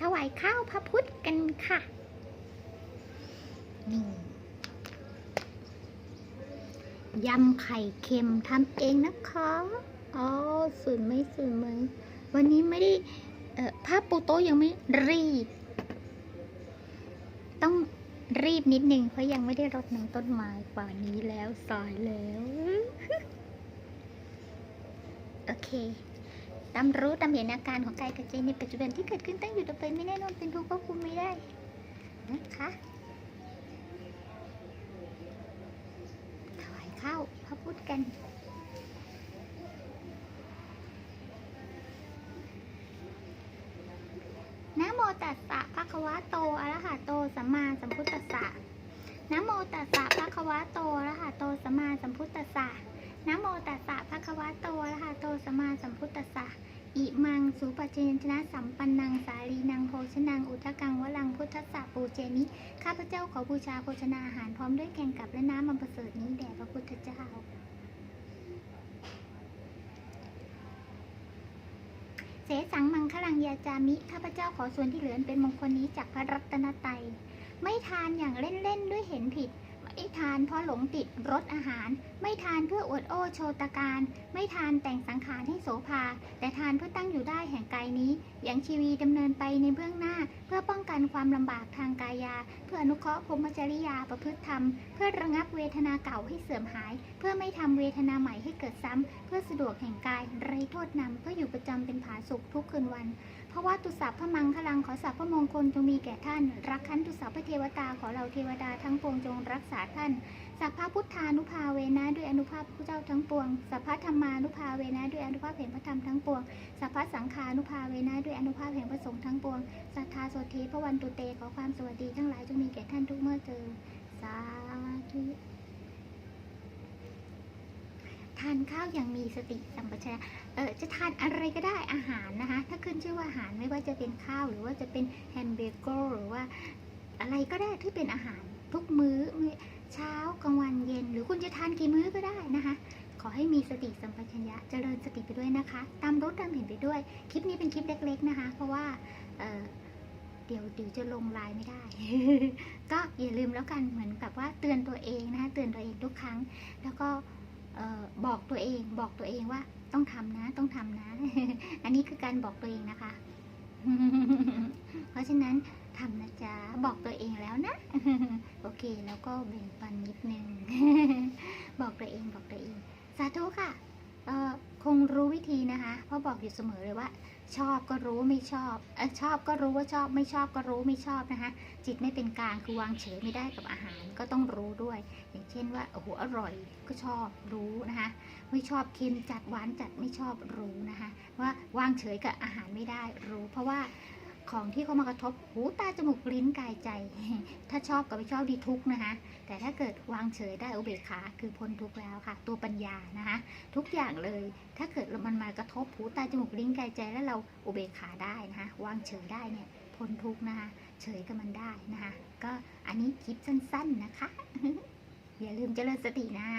ถวายข้าวพระพุทธกันค่ะนี่ยำไข่เค็มทำเองนะคะอ๋อสวยไหมสวยไหมวันนี้ไม่ได้เอ่อผ้าปูโต๊ะยังไม่รีบต้องรีบนิดนึงเพราะยังไม่ได้รดน้ำต้นไม้ป่านนี้แล้วสายแล้ว โอเค ตามรู้ตามเห็นอาการของกายกับใจในปัจจุบันที่เกิดขึ้นตั้งอยู่ต่อไปไม่แน่นอนเป็นทุกข์ควบคุมไม่ได้นะคะถวายข้าวพระพุทธกันนะโมตัสสะภะคะวะโตอะระหะโตสัมมาสัมพุทธัสสะนะโมตัสสะภะคะวะโตอะระหะโตสัมมาสัมพุทธัสสะนะโมตัสสะภะคะวะโต โตสมาสัมพุทธัสสะอิมังสุปฏิชนะสัมปันนังสาลีนังโภชนังอุทกังวลังพุทธสสะปูเจนิข้าพเจ้าขอบูชาโภชนาอาหารพร้อมด้วยแกงกับและน้ำมันประเสริฐนี้แด่พระพุทธเจ้าเสสังมังคลังยาจามิข้าพเจ้าขอส่วนที่เหลือเป็นมงคลนี้จากพระรัตนตรัยไม่ทานอย่างเล่นๆด้วยเห็นผิด ไม่ทานเพราะหลงติดรสอาหาร ไม่ทานเพื่ออวดโอ้โชตการ ไม่ทานแต่งสังขารให้โสภา แต่ทานเพื่อตั้งอยู่ได้แห่ง นี้อย่างชีวีดำเนินไปในเบื้องหน้า เพื่อป้องกันความลำบากทางกายา เพื่ออนุเคราะห์พรมจริยาประพฤติธรรม เพื่อระงับเวทนาเก่าให้เสื่อมหาย เพื่อไม่ทำเวทนาใหม่ให้เกิดซ้ำ เพื่อสะดวกแห่งกายไรโทษนำเพื่ออยู่ประจำเป็นผาสุขทุกคืนวันเพราะว่าตุสัพพะมังคลังขอสัพพมงคลจงมีแก่ท่าน รักขันตุสัพพเทวตาขอเราเทวดาทั้งปวงจงรักษาท่าน สัพพะพุทธานุภาเวนะด้วยอนุภาพพระเจ้าทั้งปวง สัพพะธรรมานุภาเวนะด้วยอนุภาพแห่งพระธรรมทั้งปวง สัพพะสังฆานุภาเวนะด้วยอนุภาพแห่งพระสงฆ์ทั้งปวงสัทธาสเทพระวันตุเตขอความสวัสดีทั้งหลายจงมีแก่ท่านทุกเมื่อเจอสาธุทานข้าวอย่างมีสติสัมปชัญญะเออจะทานอะไรก็ได้อาหารนะคะ ถ้าขึ้นชื่อว่าอาหารไม่ว่าจะเป็นข้าวหรือว่าจะเป็นแฮมเบอร์เกอร์หรือว่าอะไรก็ได้ที่เป็นอาหารทุกมื้อมื้อเช้ากลางวันเย็น หรือคุณจะทานกี่มื้อก็ได้นะคะ ให้มีสติสัมปชัญญะเจริญสติไปด้วยนะคะ ตามรู้ตามเห็นไปด้วย คลิปนี้เป็นคลิปเล็ก ๆนะคะ เพราะว่าเเดี๋ยวดี๋ยวจะลงไลน์ไม่ได้ ก็อย่าลืมแล้วกันเหมือนกับว่าเตือนตัวเองนะคะเตือนตัวเองทุกครั้ง แล้วก็บอกตัวเองบอกตัวเองว่าต้องทำนะ ต้องทำนะ อันนี้คือการบอกตัวเองนะคะ เพราะฉะนั้นทำนะจ๊ะบอกตัวเองแล้วนะ โอเค แล้วก็แบ่งปันนิดนึง บอกตัวเองบอกตัวเองาธุค่ะเออคงรู้วิธีนะคะเพราะบอกอยู่เสมอเลยว่า ชอบก็รู้ไม่ชอบเออชอบก็รู้ว่าชอบไม่ชอบก็รู้ไม่ชอบนะคะ จิตไม่เป็นกลางคือวางเฉยไม่ได้กับอาหารก็ต้องรู้ด้วย อย่างเช่นว่าโอ้โหอร่อยก็ชอบรู้นะคะ ไม่ชอบเค็มจัดหวานจัดไม่ชอบรู้นะคะ ว่าวางเฉยกับอาหารไม่ได้รู้ เพราะว่า ของที่เขามากระทบหูตาจมูกลิ้นกายใจ ถ้าชอบกับไม่ชอบดีทุกนะคะ แต่ถ้าเกิดวางเฉยได้อุเบกขาคือพ้นทุกแล้วค่ะ ตัวปัญญานะคะ ทุกอย่างเลย ถ้าเกิดมันมากระทบหูตาจมูกลิ้นกายใจแล้วเราอุเบกขาได้นะคะ วางเฉยได้เนี่ยพ้นทุกนะคะ เฉยกับมันได้นะคะ ก็อันนี้คลิปสั้น ๆนะคะ อย่าลืมเจริญสตินะ